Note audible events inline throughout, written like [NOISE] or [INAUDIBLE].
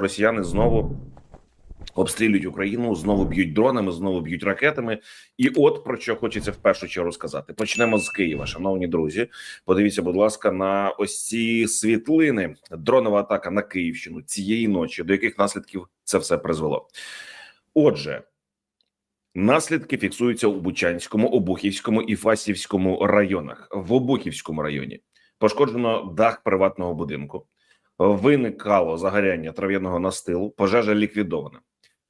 росіяни знову обстрілюють Україну, знову б'ють дронами, знову б'ють ракетами. І от про що хочеться в першу чергу сказати. Почнемо з Києва, шановні друзі. Подивіться, будь ласка, на ось ці світлини. Дронова атака на Київщину цієї ночі, до яких наслідків це все призвело. Отже. Наслідки фіксуються у Бучанському, Обухівському і Фастівському районах. В Обухівському районі пошкоджено дах приватного будинку. Виникало загоряння трав'яного настилу. Пожежа ліквідована.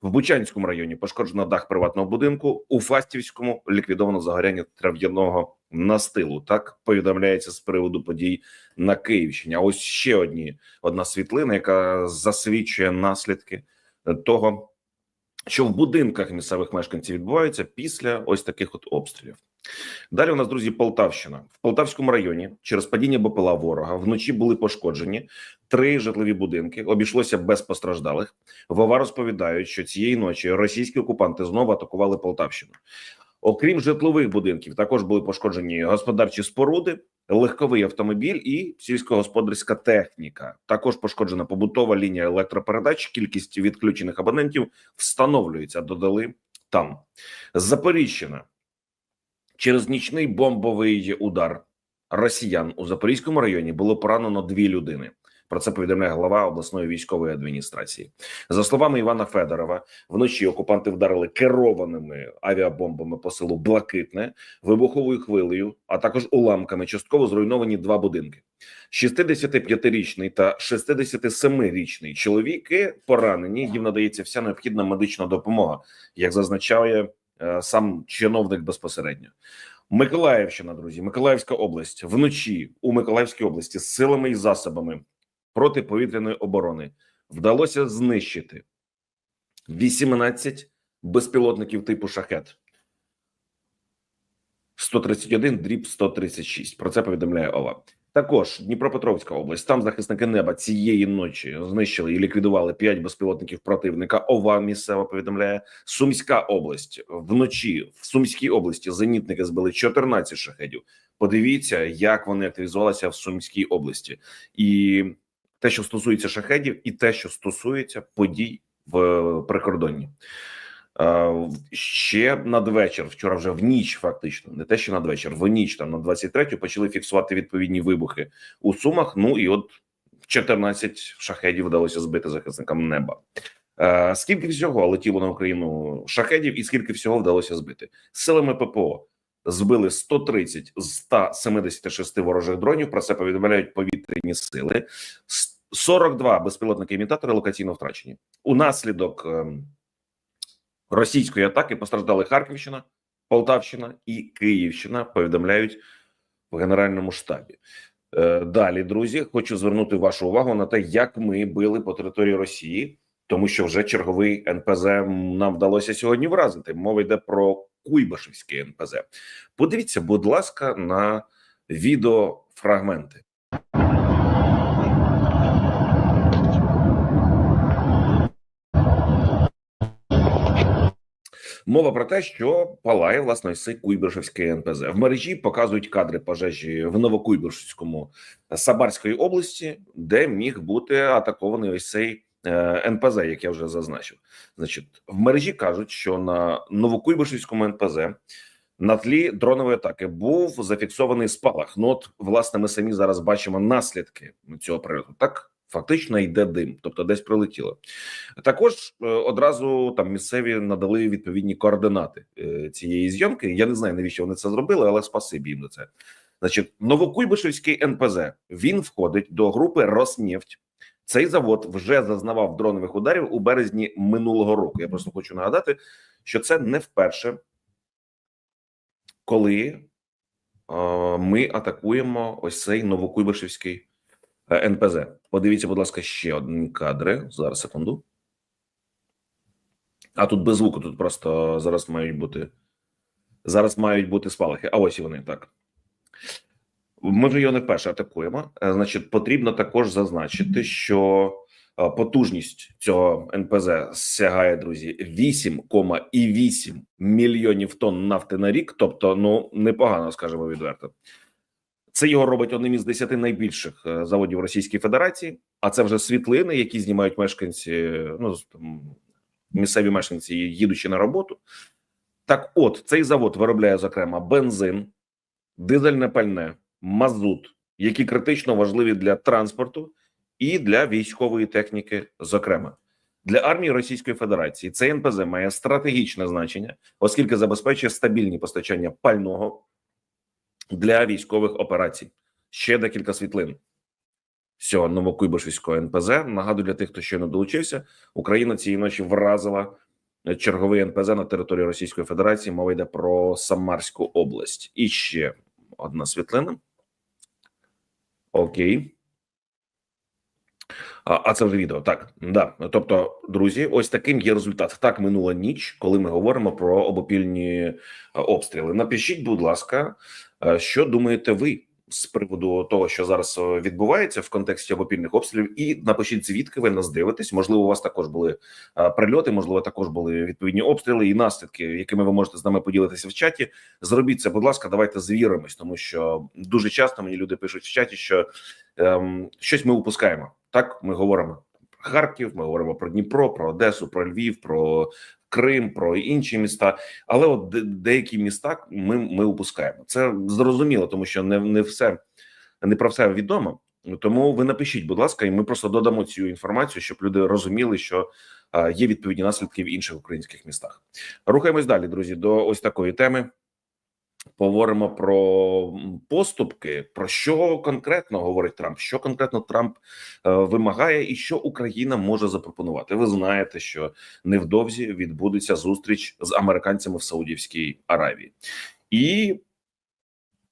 В Бучанському районі пошкоджено дах приватного будинку. У Фастівському ліквідовано загоряння трав'яного настилу. Так повідомляється з приводу подій на Київщині. А ось ще одні одна світлина, яка засвідчує наслідки того що в будинках місцевих мешканців відбуваються після ось таких от обстрілів. Далі у нас друзі, Полтавщина в Полтавському районі через падіння БПЛА ворога вночі були пошкоджені три житлові будинки. Обійшлося без постраждалих. Вова розповідають, що цієї ночі російські окупанти знову атакували Полтавщину. Окрім житлових будинків, також були пошкоджені господарчі споруди, легковий автомобіль і сільськогосподарська техніка. Також пошкоджена побутова лінія електропередач. Кількість відключених абонентів встановлюється. Додали там Запоріжжяна через нічний бомбовий удар росіян у Запорізькому районі було поранено дві людини. Про це повідомляє глава обласної військової адміністрації. За словами Івана Федорова, вночі окупанти вдарили керованими авіабомбами по селу Блакитне, вибуховою хвилею, а також уламками. Частково зруйновані два будинки. 65-річний та 67-річний чоловіки поранені. Їм надається вся необхідна медична допомога, як зазначає сам чиновник безпосередньо. Миколаївщина, друзі, Миколаївська область вночі у Миколаївській області з силами і засобами протиповітряної оборони вдалося знищити 18 безпілотників типу шахет. 131 дріб 136. Про це повідомляє ОВА. Також Дніпропетровська область. Там захисники неба цієї ночі знищили і ліквідували 5 безпілотників противника. ОВА місцево повідомляє Сумська область вночі в Сумській області. Зенітники збили 14 шахедів. Подивіться, як вони активізувалися в Сумській області, і те, що стосується шахедів, і те, що стосується подій в прикордонні. Ще надвечір, вчора вже в ніч, фактично, не те, що надвечір, в ніч там на 23-ю почали фіксувати відповідні вибухи у Сумах. Ну і от 14 шахедів вдалося збити захисникам неба. Скільки всього летіло на Україну шахедів, і скільки всього вдалося збити силами ППО? Збили 130 з 176 ворожих дронів. Про це повідомляють повітряні сили. 42 безпілотники імітатори локаційно втрачені. Унаслідок російської атаки постраждали Харківщина, Полтавщина і Київщина. Повідомляють в Генеральному штабі. Е, далі, друзі, хочу звернути вашу увагу на те, як ми били по території Росії, тому що вже черговий НПЗ нам вдалося сьогодні вразити. Мова йде про Куйбашевський НПЗ. Подивіться, будь ласка, на відеофрагменти. Мова про те, що палає власне ось цей Куйбишевський НПЗ в мережі. Показують кадри пожежі в Новокуйбишевському Сабарської області, де міг бути атакований ось цей е, НПЗ, як я вже зазначив. Значить, в мережі кажуть, що на Новокуйбишевському НПЗ на тлі дронової атаки був зафіксований спалах. Ну от власне ми самі зараз бачимо наслідки цього прильоту. Так Фактично йде дим, тобто десь прилетіло. Також е, одразу там місцеві надали відповідні координати е, цієї зйомки. Я не знаю, навіщо вони це зробили, але спасибі їм за це. Значить, Новокуйбишевський НПЗ він входить до групи Роснефть. Цей завод вже зазнавав дронових ударів у березні минулого року. Я просто хочу нагадати, що це не вперше, коли е, ми атакуємо ось цей Новокуйбишевський НПЗ. Подивіться, будь ласка, ще одні кадри. Зараз секунду. А тут без звуку, тут просто зараз мають бути. Зараз мають бути спалахи. А ось і вони так. Ми вже його не вперше атакуємо. Е, значить, потрібно також зазначити, що е, потужність цього НПЗ сягає, друзі, 8,8 мільйонів тонн нафти на рік. Тобто, ну непогано скажемо відверто. Це його робить одним із десяти найбільших е, заводів Російської Федерації. А це вже світлини, які знімають мешканці, ну місцеві мешканці, їдучи на роботу. Так, от цей завод виробляє зокрема бензин, дизельне пальне, мазут, які критично важливі для транспорту і для військової техніки, зокрема. Для армії Російської Федерації цей НПЗ має стратегічне значення, оскільки забезпечує стабільні постачання пального для військових операцій. Ще декілька світлин. Всього Новокуйбишевського НПЗ. Нагадую для тих, хто ще не долучився, Україна цієї ночі вразила черговий НПЗ на території Російської Федерації. Мова йде про Самарську область. І ще одна світлина. Окей. А, це вже відео. Так, да. Тобто, друзі, ось таким є результат. Так минула ніч, коли ми говоримо про обопільні е, обстріли. Напишіть, будь ласка, е, що думаєте ви з приводу того, що зараз е, відбувається в контексті обопільних обстрілів, і напишіть, звідки ви нас дивитесь. Можливо, у вас також були е, прильоти, можливо, також були відповідні обстріли і наслідки, якими ви можете з нами поділитися в чаті. Зробіть це, будь ласка, давайте звіримось, тому що дуже часто мені люди пишуть в чаті, що ем, щось ми упускаємо. Так, ми говоримо Харків, ми говоримо про Дніпро, про Одесу, про Львів, про Крим, про інші міста. Але от деякі міста ми, ми упускаємо. Це зрозуміло, тому що не, не все не про все відомо. Тому ви напишіть, будь ласка, і ми просто додамо цю інформацію, щоб люди розуміли, що е, є відповідні наслідки в інших українських містах. Рухаємось далі, друзі, до ось такої теми. Поговоримо про поступки. Про що конкретно говорить Трамп? Що конкретно Трамп е, вимагає, і що Україна може запропонувати? Ви знаєте, що невдовзі відбудеться зустріч з американцями в Саудівській Аравії, і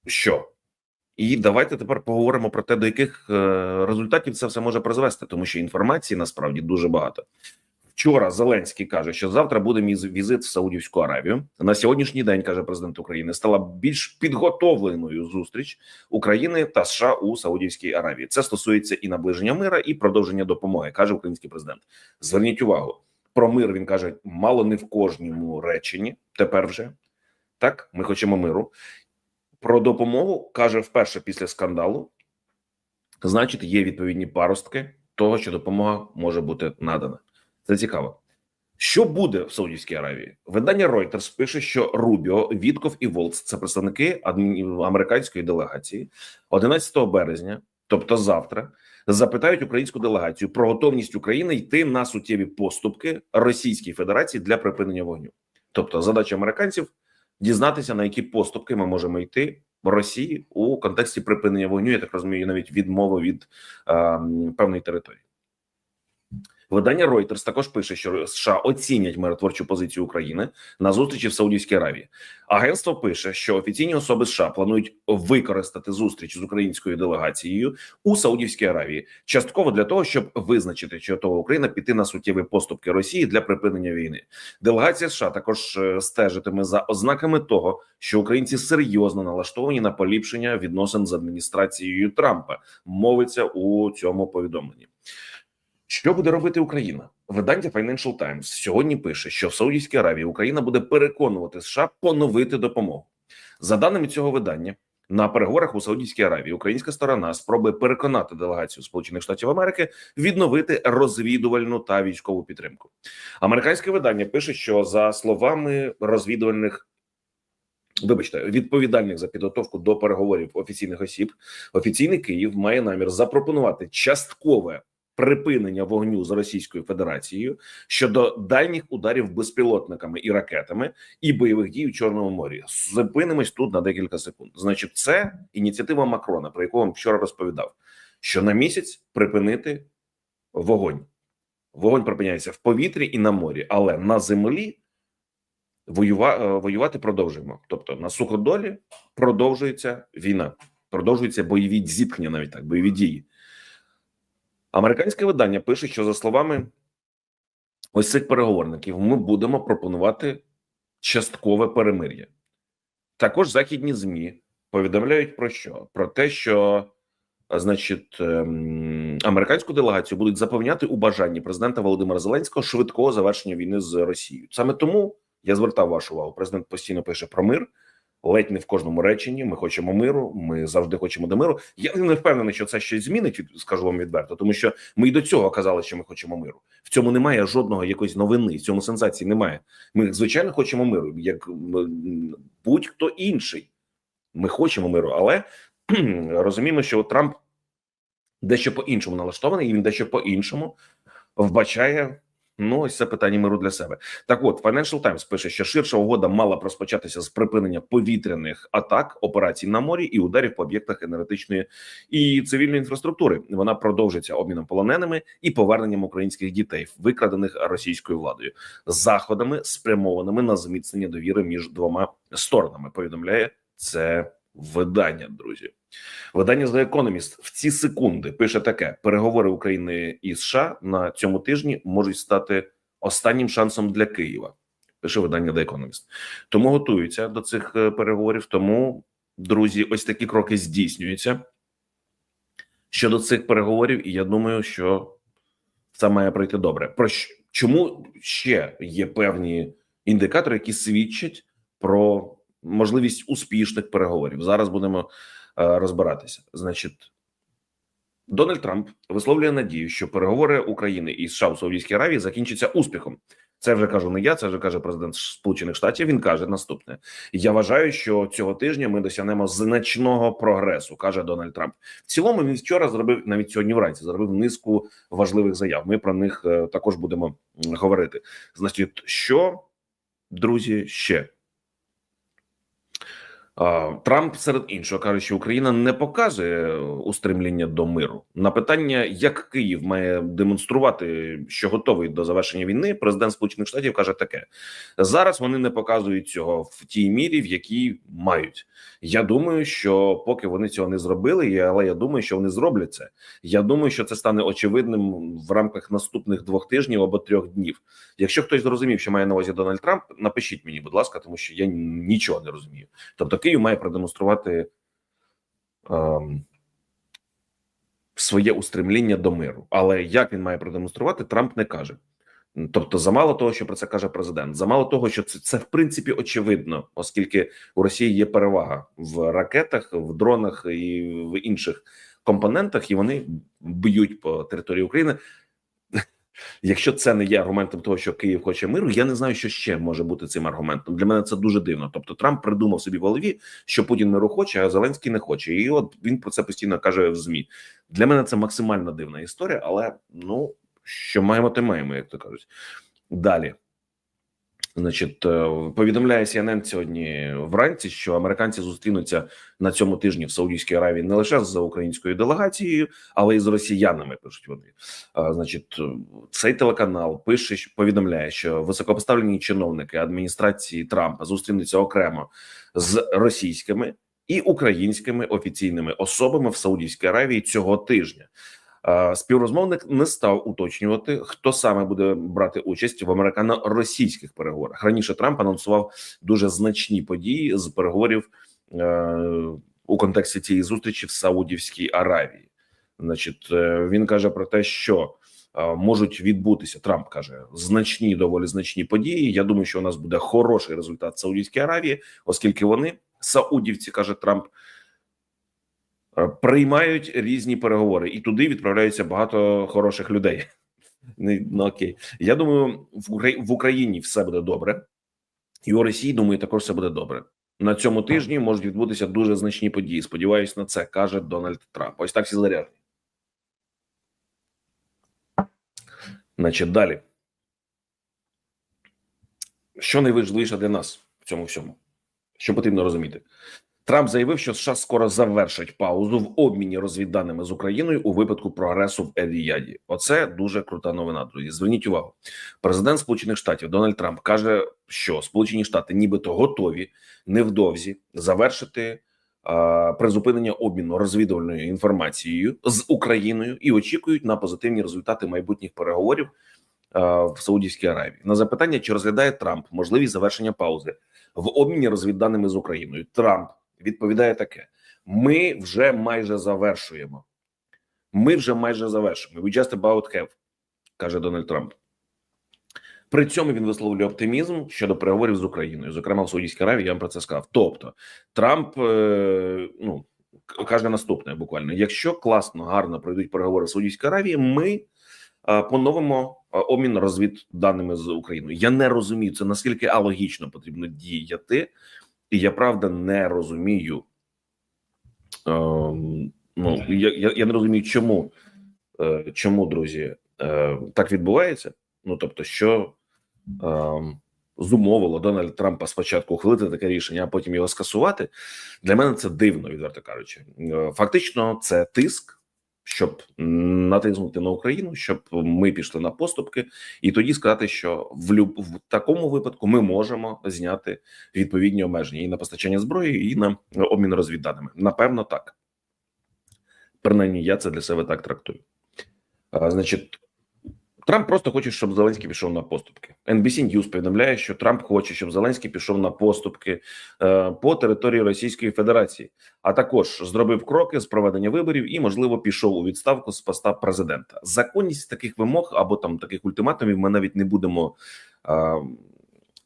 що? І давайте тепер поговоримо про те, до яких е, результатів це все може призвести, тому що інформації насправді дуже багато. Вчора Зеленський каже, що завтра буде мій візит в Саудівську Аравію. На сьогоднішній день каже президент України, стала більш підготовленою зустріч України та США у Саудівській Аравії. Це стосується і наближення мира, і продовження допомоги, каже український президент. Зверніть увагу про мир. Він каже, мало не в кожному реченні. Тепер вже так. Ми хочемо миру. Про допомогу каже вперше після скандалу. Значить, є відповідні паростки того, що допомога може бути надана. Це цікаво. Що буде в Саудівській Аравії? Видання Reuters пише, що Рубіо, Вітков і Волц це представники американської делегації 11 березня, тобто завтра, запитають українську делегацію про готовність України йти на суттєві поступки Російській Федерації для припинення вогню. Тобто, задача американців дізнатися на які поступки ми можемо йти в Росії у контексті припинення вогню. Я так розумію, навіть відмови від е, певної території. Видання Reuters також пише, що США оцінять миротворчу позицію України на зустрічі в Саудівській Аравії. Агентство пише, що офіційні особи США планують використати зустріч з українською делегацією у Саудівській Аравії, частково для того, щоб визначити, чи готова Україна піти на суттєві поступки Росії для припинення війни. Делегація США також е, стежитиме за ознаками того, що українці серйозно налаштовані на поліпшення відносин з адміністрацією Трампа. Мовиться у цьому повідомленні. Що буде робити Україна? Видання Financial Times сьогодні пише, що в Саудівській Аравії Україна буде переконувати США поновити допомогу. За даними цього видання, на переговорах у Саудівській Аравії українська сторона спробує переконати делегацію Сполучених Штатів Америки відновити розвідувальну та військову підтримку. Американське видання пише, що за словами розвідувальних. Вибачте, відповідальних за підготовку до переговорів офіційних осіб, офіційний Київ має намір запропонувати часткове припинення вогню з Російською Федерацією щодо дальніх ударів безпілотниками і ракетами і бойових дій у Чорному морі. Зупинимось тут на декілька секунд. Значить, це ініціатива Макрона, про яку вам вчора розповідав, що на місяць припинити вогонь. Вогонь припиняється в повітрі і на морі, але на землі воюва, е, воювати продовжуємо. Тобто на суходолі продовжується війна, продовжуються бойові зіткнення, навіть так, бойові дії. Американське видання пише, що за словами ось цих переговорників, ми будемо пропонувати часткове перемир'я. Також західні змі повідомляють про що? Про те, що значить ем, американську делегацію будуть запевняти у бажанні президента Володимира Зеленського швидкого завершення війни з Росією. Саме тому я звертав вашу увагу. Президент постійно пише про мир, ледь не в кожному реченні. Ми хочемо миру. Ми завжди хочемо до миру. Я не впевнений, що це щось змінить. Скажу вам відверто, тому що ми й до цього казали, що ми хочемо миру. В цьому немає жодного якоїсь новини. В цьому сенсації немає. Ми звичайно хочемо миру, як будь-хто інший. Ми хочемо миру, але розуміємо, що Трамп дещо по-іншому налаштований, і він дещо по-іншому вбачає. Ну, ось це питання миру для себе. Так, от Financial Times пише, що ширша угода мала б розпочатися з припинення повітряних атак, операцій на морі і ударів по об'єктах енергетичної і цивільної інфраструктури. Вона продовжиться обміном полоненими і поверненням українських дітей, викрадених російською владою, заходами спрямованими на зміцнення довіри між двома сторонами. Повідомляє це видання, друзі. Видання The Economist в ці секунди пише таке: переговори України і США на цьому тижні можуть стати останнім шансом для Києва. Пише видання The Economist. Тому готуються до цих е, переговорів. Тому, друзі, ось такі кроки здійснюються щодо цих переговорів. І я думаю, що це має пройти добре. Про чому ще є певні індикатори, які свідчать про можливість успішних переговорів? Зараз будемо е, розбиратися. Значить, Дональд Трамп висловлює надію, що переговори України і США у Саудівській Аравії закінчаться успіхом. Це вже кажу не я, це вже каже президент Сполучених Штатів. Він каже наступне: я вважаю, що цього тижня ми досягнемо значного прогресу, каже Дональд Трамп. В цілому він вчора зробив навіть сьогодні вранці зробив низку важливих заяв. Ми про них е, також будемо говорити. Значить, що друзі ще Трамп серед іншого каже, що Україна не показує устремління до миру. На питання, як Київ має демонструвати, що готовий до завершення війни, президент Сполучених Штатів каже таке: зараз вони не показують цього в тій мірі, в якій мають. Я думаю, що поки вони цього не зробили, але я думаю, що вони зроблять це. Я думаю, що це стане очевидним в рамках наступних двох тижнів або трьох днів. Якщо хтось зрозумів, що має на увазі Дональд Трамп, напишіть мені, будь ласка, тому що я нічого не розумію. Тобто Київ має продемонструвати ем, своє устремління до миру. Але як він має продемонструвати, Трамп не каже. Тобто, замало того, що про це каже президент, замало того, що це, це в принципі очевидно, оскільки у Росії є перевага в ракетах, в дронах і в інших компонентах, і вони б'ють по території України. [LAUGHS] Якщо це не є аргументом того, що Київ хоче миру, я не знаю, що ще може бути цим аргументом. Для мене це дуже дивно. Тобто, Трамп придумав собі в голові, що Путін миру хоче, а Зеленський не хоче. І от він про це постійно каже в змі. Для мене це максимально дивна історія, але ну що маємо, те маємо, як то кажуть. Далі. Значить, е, повідомляє CNN сьогодні вранці, що американці зустрінуться на цьому тижні в Саудівській Аравії не лише з українською делегацією, але й з росіянами. Пишуть вони. Значить, е, цей телеканал пише, повідомляє, що високопоставлені чиновники адміністрації Трампа зустрінуться окремо з російськими і українськими офіційними особами в Саудівській Аравії цього тижня. Е, Співрозмовник не став уточнювати, хто саме буде брати участь в американо-російських переговорах. Раніше Трамп анонсував дуже значні події з переговорів е, у контексті цієї зустрічі в Саудівській Аравії. Значить, е, він каже про те, що можуть відбутися. Трамп каже значні, доволі значні події. Я думаю, що у нас буде хороший результат Саудівській Аравії, оскільки вони саудівці, каже Трамп. Е, Приймають різні переговори, і туди відправляються багато хороших людей. Ну, ну окей, я думаю, в Україні все буде добре, і у Росії думаю, також все буде добре. На цьому тижні можуть відбутися дуже значні події. Сподіваюсь на це, каже Дональд Трамп. Ось так всі зарядні. Значить, далі. Що найважливіше для нас в цьому всьому? Що потрібно розуміти? Трамп заявив, що США скоро завершать паузу в обміні розвідданими з Україною у випадку прогресу в Еліяді. Оце дуже крута новина. Друзі, зверніть увагу. Президент Сполучених Штатів Дональд Трамп каже, що Сполучені Штати, нібито готові невдовзі завершити а, призупинення обміну розвідувальною інформацією з Україною і очікують на позитивні результати майбутніх переговорів а, в Саудівській Аравії. На запитання, чи розглядає Трамп можливість завершення паузи в обміні розвідданими з Україною, Трамп відповідає таке: ми вже майже завершуємо. Ми вже майже завершуємо. We just about have, каже Дональд Трамп. При цьому він висловлює оптимізм щодо переговорів з Україною, зокрема в Саудівській Аравії. Я вам про це сказав. Тобто Трамп е, ну каже наступне: буквально: якщо класно, гарно пройдуть переговори в Саудівській Аравії, ми е, поновимо е, обмін розвідданими з Україною. Я не розумію це наскільки алогічно потрібно діяти, і я правда не розумію. Ем, ну я, я, я не розумію, чому, е, чому друзі е, так відбувається. Ну тобто, що ем, зумовило Дональда Трампа спочатку ухвалити таке рішення, а потім його скасувати. Для мене це дивно, відверто кажучи. Е, Фактично, це тиск, щоб натиснути на Україну, щоб ми пішли на поступки, і тоді сказати, що в люб в такому випадку ми можемо зняти відповідні обмеження і на постачання зброї, і на обмін розвідданими. Напевно, так. Принаймні, я це для себе так трактую. Значить, Трамп просто хоче, щоб Зеленський пішов на поступки. NBC News повідомляє, що Трамп хоче, щоб Зеленський пішов на поступки е, по території Російської Федерації, а також зробив кроки з проведення виборів і, можливо, пішов у відставку з поста президента. Законність таких вимог або там таких ультиматумів ми навіть не будемо е,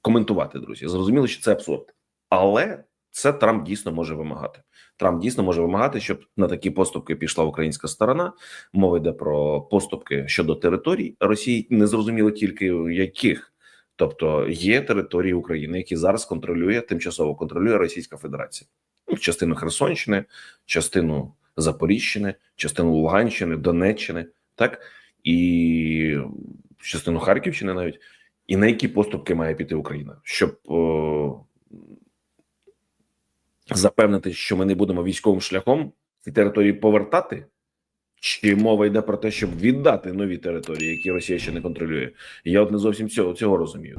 коментувати. Друзі, зрозуміло, що це абсурд, але це Трамп дійсно може вимагати. Трамп дійсно може вимагати, щоб на такі поступки пішла українська сторона. Мова йде про поступки щодо територій Росії, не зрозуміло тільки яких. Тобто є території України, які зараз контролює тимчасово контролює Російська Федерація, ну, частину Херсонщини, частину Запоріжжяни, частину Луганщини, Донеччини, так і частину Харківщини, навіть і на які поступки має піти Україна, щоб о, запевнити, що ми не будемо військовим шляхом ці території повертати. Чи мова йде про те, щоб віддати нові території, які Росія ще не контролює? Я от не зовсім цього цього розумію.